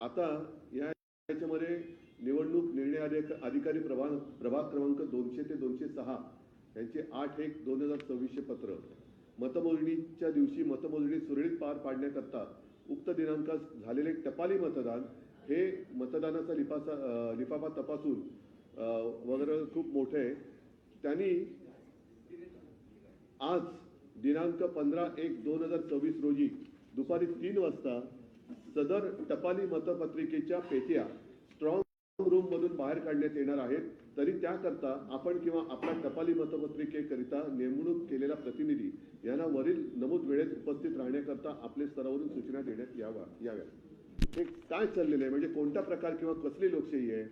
आता या याच्यामध्ये निवडणूक निर्णय अधिक- अधिकारी प्रभाग प्रभाग क्रमांक दोनशे ते दोनशे सहा यांचे आठ एक दोन हजार सव्वीसशे पत्र. मतमोजणीच्या दिवशी मतमोजणी सुरळीत पार पाडण्याकरता उक्त दिनांकास झालेले टपाली मतदान हे मतदानाचा लिफासा लिफाफा तपासून वगैरे खूप मोठे आहे. त्यांनी आज दिनांक पंधरा एक दोन हजार चोवीस रोजी दुपारी तीन वाजता सदर टपाली मतपत्रिकेच्या पेट्या स्ट्रॉंग रूम मधून बाहेर काढण्यात येणार आहेत. तरी त्याकरता आपण किंवा आपल्या टपाली मतपत्रिकेकरिता नेमणूक केलेला प्रतिनिधी यांना वरील नमूद वेळेत उपस्थित राहण्याकरता आपले स्तरावरून सूचना देण्यात यावा याव्या हे काय चाललेलं आहे? म्हणजे कोणता प्रकार किंवा कसली लोकशाही आहे?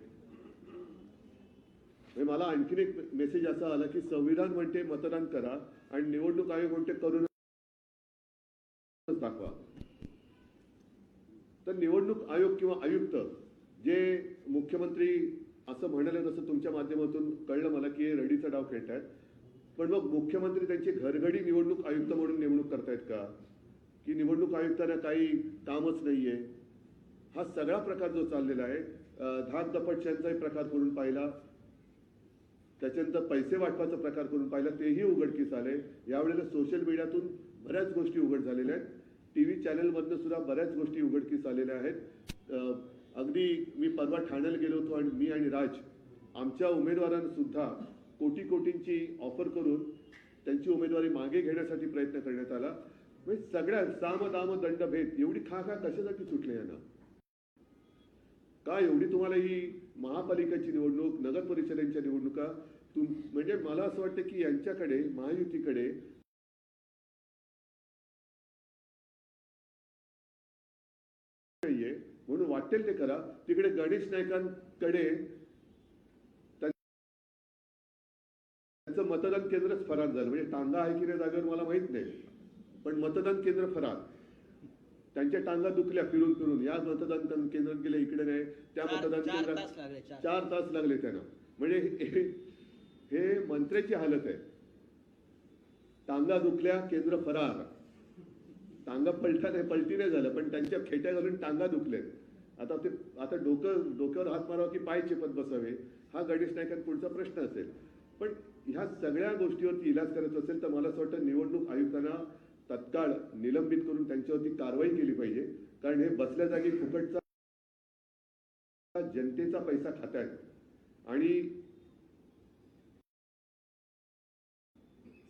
म्हणजे मला आणखीन एक मेसेज असा आला की संविधान म्हणते मतदान करा आणि निवडणूक आयोग म्हणते करून दाखवा. तर निवडणूक आयोग किंवा आयुक्त जे मुख्यमंत्री असं म्हणाले तसं तुमच्या माध्यमातून कळलं मला की हे रडीचा डाव खेळतायत पण मग मुख्यमंत्री त्यांची घरघडी निवडणूक आयुक्त म्हणून नेमणूक करतायत का? की निवडणूक आयुक्तांना काही कामच नाहीये? हा सगळा प्रकार जो चाललेला आहे धाक दपटशांचाही प्रकार करून पाहिला. त्याच्यानंतर पैसे वाटपाचा प्रकार करून पाहिला. तेही उघडकीस आले. यावेळेला सोशल मीडियातून बऱ्याच गोष्टी उघड झालेल्या आहेत. टी व्ही चॅनलमधनं सुद्धा बऱ्याच गोष्टी उघडकीस आलेल्या आहेत. अगदी मी परवा ठाण्याला गेलो होतो आणि मी आणि राज आमच्या उमेदवारांना सुद्धा कोटी कोटींची ऑफर करून त्यांची उमेदवारी मागे घेण्यासाठी प्रयत्न करण्यात आला. म्हणजे सगळ्या साम दाम दंड भेद एवढी खा खा कशासाठी सुटले यांना? का एवढी तुम्हाला ही महापालिकेची निवडणूक नगर परिषदेच्या निवडणुका तुम म्हणजे मला असं वाटतं की यांच्याकडे महायुतीकडे वाटेल ते करा. तिकडे गणेश नायकांकडे त्यांचं मतदान केंद्रच फरार झालं. म्हणजे टांगा आहे की नाही जागेवर मला माहीत नाही. पण मतदान केंद्र फरार. त्यांच्या टांगा दुखल्या फिरून फिरून. या मतदान केंद्रात गेले इकडे नाही. त्या मतदान चार केंद्रात तास लागले, चार. तास लागले त्यांना. म्हणजे हे- मंत्र्याची हालत आहे. टांगा दुखल्या केंद्र फरार. टांगा पलटा नाही पलटी नाही झालं पण त्यांच्या खेट्या घालून टांगा दुखलेत आता ते आता डोकं डोक्यावर हात मारावा की पाय चिपत बसावे हा गणेश नायकांत पुढचा प्रश्न असेल. पण ह्या सगळ्या गोष्टीवरती इलाज करायचा असेल तर मला असं वाटतं निवडणूक आयुक्तांना तत्काळ निलंबित करून त्यांच्यावरती कारवाई केली पाहिजे. कारण हे बसल्या जागी फुकटचा जनतेचा पैसा खातायत. आणि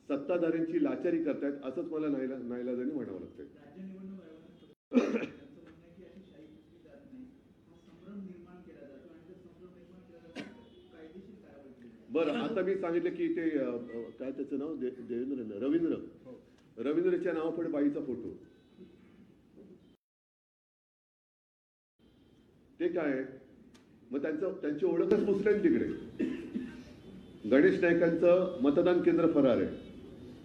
सत्ताधाऱ्यांची लाचारी करतायत असंच मला नाईला नाईलाजाने म्हणावं लागतंय राज्य निवडणूक आयोगानं स्पष्ट केलं. त्यांचं म्हणणं आहे की अशी शाही पुसली जात नाही हा संभ्रम निर्माण केला जातो आणि जर संभ्रम निर्माण केला जातो तर कायदेशीर कारवाई केली जाते. बरं आता मी सांगितलं की ते काय त्याचं नाव? दे- देवेंद्र रवींद्र. रवींद्रच्या नावापुढे बाईचा फोटो. ते काय? मग त्यांचं त्यांची ओळखच पुसल्यान तिकडे. गणेश नायकांचं मतदान केंद्र फरार आहे.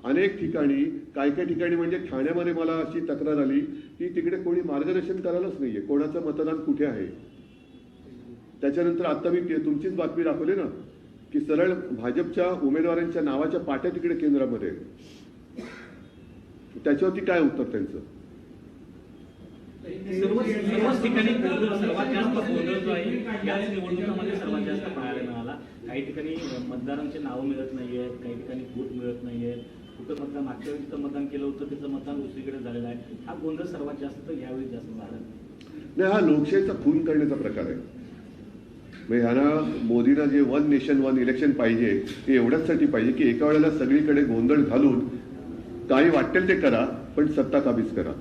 अनेक ठिकाणी काय काय ठिकाणी म्हणजे ठाण्यामध्ये मला अशी तक्रार आली की तिकडे कोणी मार्गदर्शन करायलाच नाहीये. कोणाचं मतदान कुठे आहे? त्याच्यानंतर आता मी तुमचीच बातमी दाखवली ना. की सरळ भाजपच्या उमेदवारांच्या नावाच्या पाट्या तिकडे केंद्रामध्ये. आहेत. त्याच्यावरती काय उत्तर त्यांचं? सर्वच ठिकाणी सर्वात जास्त गोंधळ जो आहे याच निवडणुकामध्ये सर्वात जास्त पाहायला मिळाला. काही ठिकाणी मतदारांची नावं मिळत नाहीयेत काही ठिकाणी बूथ मिळत नाहीयेत. कुठं मतदान मागच्या वेळी जिथं मतदान केलं होतं त्याचं मतदान दुसरीकडे झालेलं आहे. हा गोंधळ सर्वात जास्त यावेळी जास्त मिळाला. नाही हा लोकशाहीचा खून करण्याचा प्रकार आहे. म्हणजे ह्यांना मोदींना जे वन नेशन वन इलेक्शन पाहिजे ते एवढ्याचसाठी पाहिजे की एका वेळेला सगळीकडे गोंधळ घालून काही वाटेल ते करा पण सत्ता काबीज करा.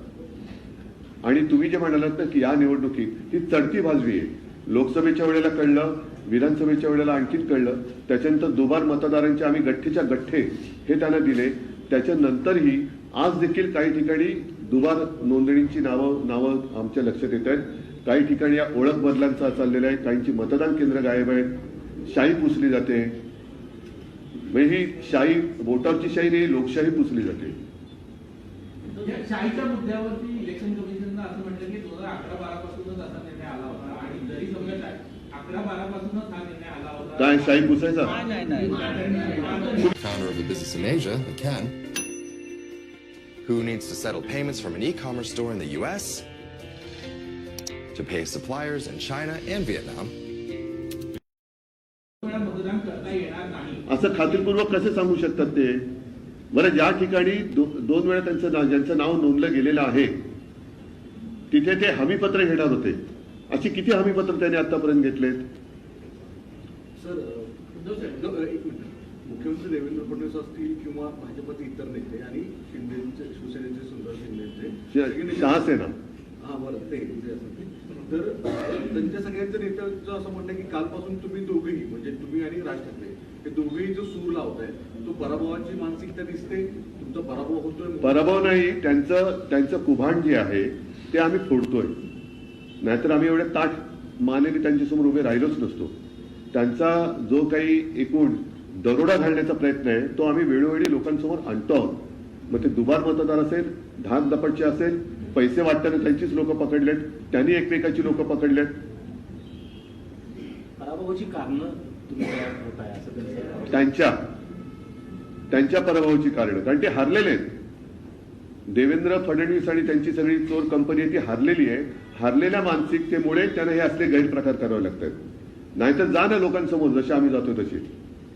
आणि तुम्ही जे म्हणालात ना की या निवडणुकीत ती चढती भाजवी आहे. लोकसभेच्या वेळेला कळलं विधानसभेच्या वेळेला आणखीन कळलं त्याच्यानंतर दुबार मतदारांचे आम्ही गठ्ठेच्या गठ्ठे हे त्यांना दिले. त्याच्यानंतरही आज देखील काही ठिकाणी दुबार नोंदणीची नावं नावं आमच्या लक्षात येत आहेत. काही ठिकाणी या ओळख बदलांचा चाललेला आहे. काहींची मतदान केंद्र गायब आहेत. शाही पुसली जाते. म्हणजे ही शाही वोटावरची शाही नाही लोकशाही पुसली जाते. शाहीच्या मुद्द्यावरती इलेक्शन कमिशननं असं म्हटलं की दोन हजार अकरा बारा पासूनच असा निर्णय आला होता आणि जरी समजा शाही अकरा बारा पासूनच हा निर्णय आला होता. काय शाही पुसायचा? who needs to settle payments from an e commerce store in the US, to pay suppliers in China and Vietnam. वेळा मतदान करता येणार नाही असं खात्रीपूर्वक कसे सांगू शकतात ते? बरं ज्या ठिकाणी दो, दोन वेळा त्यांचं ज्यांचं नाव नोंदलं गेलेलं आहे तिथे ते हमीपत्र घेणार होते. अशी किती हमीपत्र त्यांनी आतापर्यंत घेतलेत? मुख्यमंत्री देवेंद्र फडणवीस असतील किंवा भाजपचे इतर नेते आणि शिंदेचे शिवसेनेचे सुंदर शिंदेचे शहासेना. हा बरं ते. तर त्यांच्या सगळ्यांचं नेत्यांचं असं म्हणणं की कालपासून तुम्ही दोघेही म्हणजे तुम्ही आणि राज ठाकरे हे दोघेही जो सूर लावताय तो पराभवाची मानसिकता दिसते तुमचा पराभव होतोय पराभव नाही त्यांचं त्यांचं कुभांड जे आहे ते आम्ही फोडतोय. नाहीतर आम्ही एवढे ताठ मानेने त्यांच्यासमोर उभे राहिलोच नसतो. त्यांचा जो काही एकूण दरोडा घालण्याचा प्रयत्न आहे तो आम्ही वेळोवेळी लोकांसमोर आणतो आहोत. मग ते दुबार मतदार असेल धाक दपटचे असेल पैसे वाटताना त्यांचीच लोक पकडलेत त्यांनी एकमेकाची लोक पकडलेत. पराभवाची कारणं तुम्ही काय होत आहे असं त्यांचं त्यांच्या त्यांच्या पराभवाची कारण कारण ते हारलेले आहेत. देवेंद्र फडणवीस आणि त्यांची सगळी चोर कंपनी आहे ती हारलेली आहे. हारलेल्या मानसिकतेमुळे त्यांना हे असले गैरप्रकार करावे लागतात. नाहीतर जा ना लोकांसमोर जसे आम्ही जातो तशी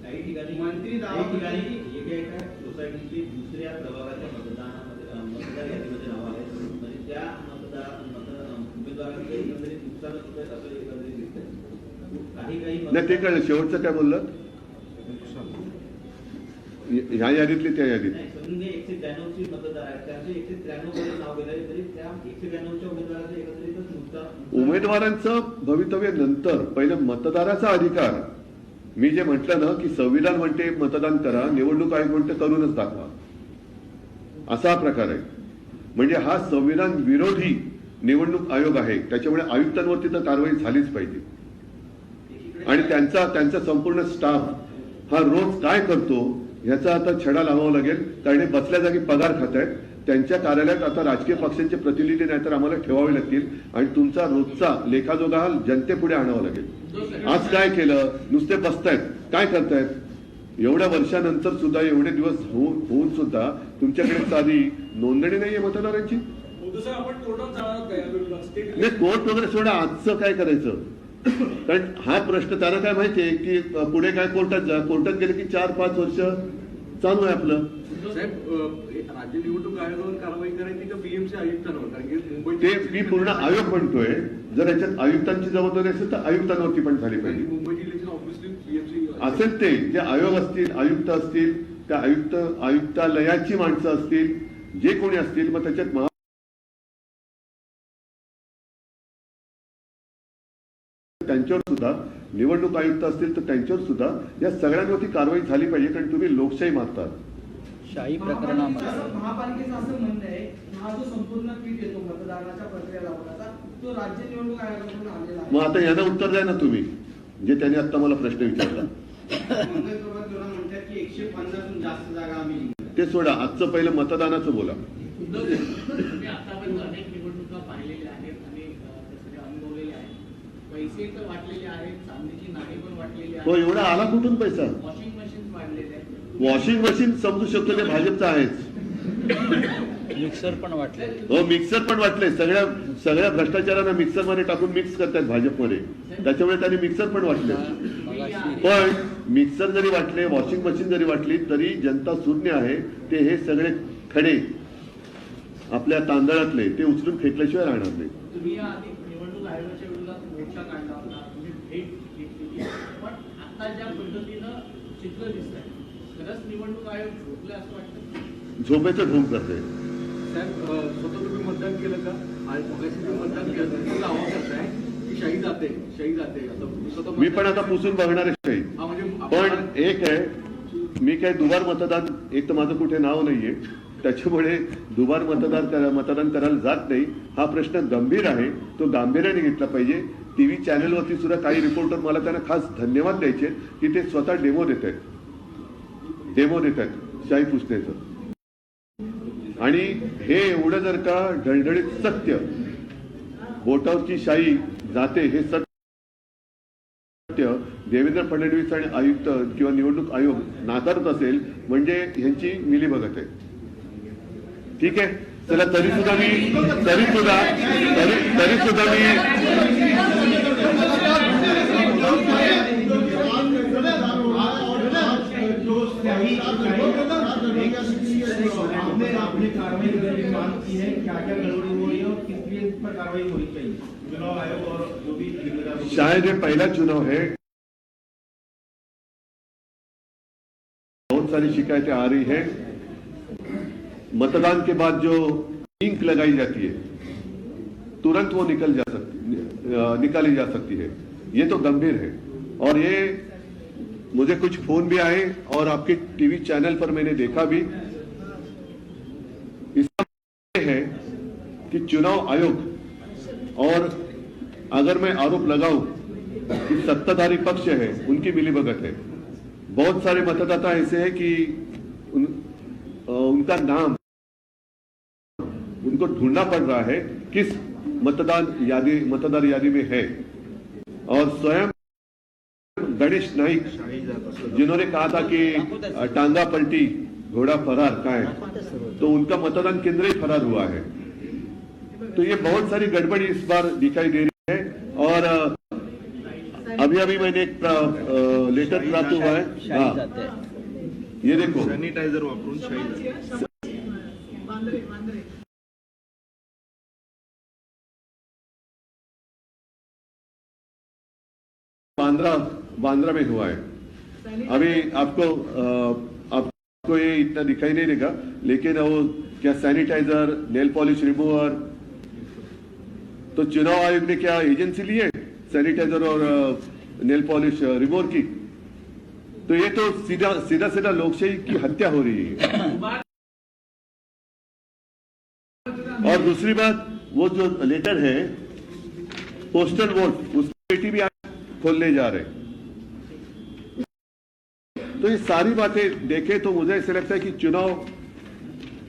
काही ठिकाणी मंत्री काही ठिकाणी दावा- एका एका सोसायटीची दुसऱ्या प्रभागाच्या मतदानामध्ये अं, मतदार यादीमध्ये नाव आहे म्हणजे त्या मतदार मत अं, उमेदवारांचं एकंदरीत नुकसानच होत आहे असं एकंदरीत दिसतंय काही काही नाही ते कळलं. शेवटचं काय बोललं? ह्या यादीतले त्या यादीत. उमेदवाराचं भवितव्य नंतर पहिलं मतदाराचा अधिकार. मी जे म्हटलं ना की संविधान म्हणते मतदान करा निवडणूक आयोग म्हणते करूनच दाखवा. असा प्रकार आहे. म्हणजे हा संविधान विरोधी निवडणूक आयोग आहे त्याच्यामुळे आयुक्तांवरती तर कारवाई झालीच पाहिजे. आणि त्यांचा त्यांचा संपूर्ण स्टाफ हा रोज काय करतो ह्याचा आता छडा लावावा लागेल. कारण हे बसल्या जागी पगार खात आहेत. त्यांच्या कार्यालयात आता राजकीय पक्षांचे प्रतिनिधी नाहीतर आम्हाला ठेवावे लागतील. आणि तुमचा रोजचा लेखाजोगा हा जनतेपुढे आणावा लागेल. आज काय केलं? नुसते बसतायत. काय करतायत? एवढ्या वर्षानंतर सुद्धा एवढे दिवस होऊन होऊन सुद्धा तुमच्याकडे साधी नोंदणी नाहीये मतदारांची? आपण कोर्टात जाणार काय स्टेट नाही कोर्ट वगैरे सोडा आजचं काय करायचं? कारण हा प्रश्न त्याला काय माहितीये की पुढे काय कोर्टात जा कोर्टात गेले की चार पाच वर्ष चालू आहे आपलं. साहेब अ, राज्य निवडणूक आयोगावर कारवाई करायची का बीएमसी आयुक्तांवर? कारण की मुंबई ते मी पूर्ण आयोग म्हणतोय. जर याच्यात आयुक्तांची जबाबदारी असेल तर आयुक्तांवरती पण झाली पाहिजे. मुंबई जिल्ह्याचे ऑब्व्हियसली बीएमसी असेल ते जे आयोग असतील आयुक्त असतील त्या आयुक्त आयुक्तालयाची माणसं असतील जे कोणी असतील मग त्याच्यात त्यांच्यावर सुद्धा निवडणूक आयुक्त असतील तर त्यांच्यावर सुद्धा या सगळ्यांवरती कारवाई झाली पाहिजे कारण तुम्ही लोकशाही मारतात शाही प्रकरणामध्ये. महापालिकेचं असं म्हणणं आहे हा जो संपूर्ण पीठ येतो मतदानाच्या प्रक्रिया तो राज्य निवडणूक आयोगाकडून आलेला आहे. मग आता यांना उत्तर द्या ना तुम्ही जे त्यांनी आता मला प्रश्न विचारला. ते सोडा आजचं पहिलं मतदानाचं बोला उद्धव तुम्ही आतापर्यंत अनेक निवडणुका पाहिलेल्या आहेत आणि अ, त्या सगळ्या अनुभवलेल्या आहेत पैसे तर वाटलेले आहेत चांदीची नाणी पण वाटलेली तो एवढा आला कुठून पैसा? मशीन वॉशिंग मशीन समजू शकतो ते भाजपचं आहेच. मिक्सर पण वाटले. हो मिक्सर पण वाटले. सगळ्या सगळ्या भ्रष्टाचारांना मिक्सरमध्ये टाकून मिक्स करतात भाजपमध्ये. त्याच्यामुळे त्यांनी मिक्सर पण वाटले. पण मिक्सर जरी वाटले वॉशिंग मशीन जरी वाटली तरी जनता शून्य आहे. ते हे सगळे खडे आपल्या तांदळातले ते उचलून फेकल्याशिवाय राहणार नाही. मोर्चा काढला होता तुम्ही भेट घेतलेली पण आता ज्या पद्धतीनं चित्र दिसत आहे खरंच निवडणूक आयोग झोपले असं वाटतं? झोपेचं ढोंग करते साहेब स्वतः तुम्ही मतदान केलं का? आणि मगाशी तुम्ही मतदान केलं तर दावा करताय की शाही जाते शाही जाते. आता तुम्ही स्वतः मी पण आता पुसून बघणार आहे हा म्हणजे पण आपण- एक आहे मी काय दुबार मतदान एक तर माझं कुठे नाव नाहीये. त्याच्यामुळे दुबार मतदान करा मतदान करायला जात नाही. हा प्रश्न गंभीर आहे. तो गांभीर्याने घेतला पाहिजे. टीव्ही चॅनलवरती सुद्धा काही रिपोर्टर मला त्यांना खास धन्यवाद द्यायचे की ते स्वतः डेमो देत आहेत. डेमो देत आहेत. शाही पुस्तेचं आणि हे एवढं जर का ढळढळीत सत्य बोटावची शाही जाते हे सत्य सत्य देवेंद्र फडणवीस आणि आयुक्त किंवा निवडणूक आयोग नाकारत असेल म्हणजे ह्यांची मिलीभगत आहे ठीक आहे चला, तरी सुद्धा मी तरी सुद्धा तरी तरी मी है क्या क्या हो रही है कार्रवाई होनी चाहिए चुनाव आयोग और भी। शायद ये पहला चुनाव है। बहुत सारी शिकायतें आ रही है। मतदान के बाद जो इंक लगाई जाती है, तुरंत वो निकल जा सकती निकाली जा सकती है। ये तो गंभीर है। और ये मुझे कुछ फ़ोन भी आए और आपके टीवी चैनल पर मैंने देखा भी। इसका है कि चुनाव आयोग, और अगर मैं आरोप लगाऊँ कि सत्ताधारी पक्ष है, उनकी मिलीभगत है। बहुत सारे मतदाता ऐसे हैं कि उनका नाम उनको ढूंढना पड़ रहा है किस मतदान यादी मतदार यादी में है। और स्वयं गणेश नाइक जिन्होंने कहा था कि टांगा पलटी घोड़ा फरार का है तो उनका मतदान केंद्र ही फरार हुआ है। तो ये बहुत सारी गड़बड़ी इस बार दिखाई दे रही है। और अभी अभी मैंने एक लेटर प्राप्त हुआ है। हाँ। ये देखो। सॅनिटायझर वापरून बांद्रा बांद्रा में हुआ है। अभी आपको आपको ये इतना दिखाई नहीं देगा लेकिन वो क्या सैनिटाइजर नेल पॉलिश रिमूवर तो चुनाव आयोग ने क्या एजेंसी ली है सैनिटाइजर और नेल पॉलिश रिमूवर की? तो ये तो सीधा सीधा सीधा लोकशाही की हत्या हो रही है। और दूसरी बात, वो जो लेटर है, पोस्टल वोट, उसकी पेटी भी आज खोलने जा रहे तो ये सारी बातें देखे तो मुझे ऐसे लगता है कि चुनाव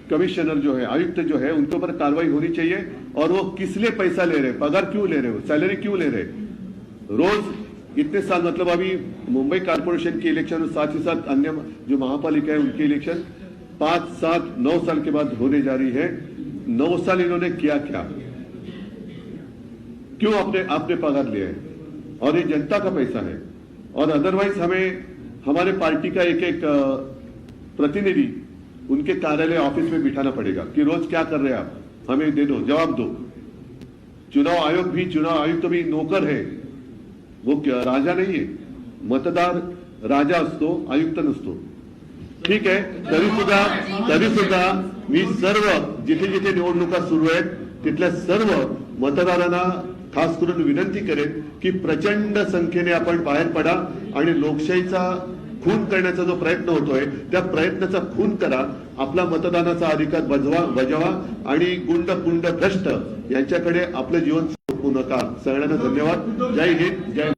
कमिश्नर जो है, आयुक्त जो है, उनके ऊपर कार्रवाई होनी चाहिए। और वो किस लिए पैसा ले रहे पगार क्यों ले रहे हो, सैलरी क्यों ले रहे रोज इतने साल मतलब अभी मुंबई कारपोरेशन के इलेक्शन और साथ ही साथ अन्य जो महापालिका है, उनके इलेक्शन पाँच, सात, नौ साल के बाद होने जा रही है। नौ साल इन्होंने किया क्या? क्यों आपने आपने पगार लिया है? और ये जनता का पैसा है। और अदरवाइज़ हमें, हमारे पार्टी का एक एक प्रतिनिधि उनके कार्यालय ऑफ़िस में बिठाना पड़ेगा कि रोज क्या कर रहे हैं आप? हमें दे दो, जवाब दो। चुनाव आयोग भी, चुनाव आयुक्त तो भी नौकर है। वो क्या- राजा नाहीये मतदार राजा असतो आयुक्त नसतो. ठीक आहे तरी सुद्धा तरी सुद्धा मी सर्व जिथे जिथे निवडणुका सुरू आहेत तिथल्या सर्व मतदारांना खास करून विनंती करेन की प्रचंड संख्येने आपण बाहेर पडा आणि लोकशाहीचा खून करण्याचा जो प्रयत्न होतोय त्या प्रयत्नाचा खून करा. आपला मतदानाचा अधिकार बजवा बजावा आणि गुंड पुंड भ्रष्ट यांच्याकडे आपलं जीवन सोपवू नका सगळ्यांना धन्यवाद. जय हिंद जय